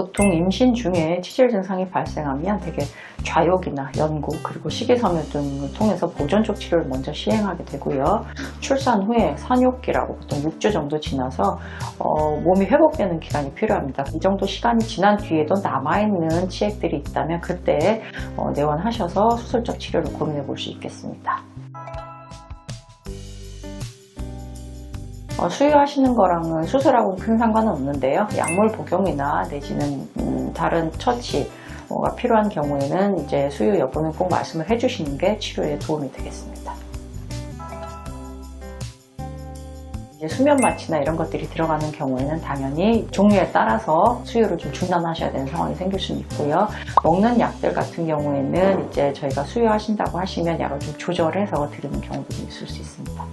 보통 임신 중에 치질 증상이 발생하면 되게 좌욕이나 연고 그리고 식이섬유 등을 통해서 보존적 치료를 먼저 시행하게 되고요. 출산 후에 산욕기라고 보통 6주 정도 지나서 어, 몸이 회복되는 기간이 필요합니다. 이 정도 시간이 지난 뒤에도 남아있는 치액들이 있다면 그때 어, 내원하셔서 수술적 치료를 고민해 볼 수 있겠습니다. 어, 수유하시는 거랑은 수술하고는 큰 상관은 없는데요. 약물 복용이나 내지는 음, 다른 처치 뭐가 필요한 경우에는 이제 수유 여부는 꼭 말씀을 해주시는 게 치료에 도움이 되겠습니다. 이제 수면 마취나 이런 것들이 들어가는 경우에는 당연히 종류에 따라서 수유를 좀 중단하셔야 되는 상황이 생길 수는 있고요. 먹는 약들 같은 경우에는 이제 저희가 수유하신다고 하시면 약을 좀 조절해서 드리는 경우도 좀 있을 수 있습니다.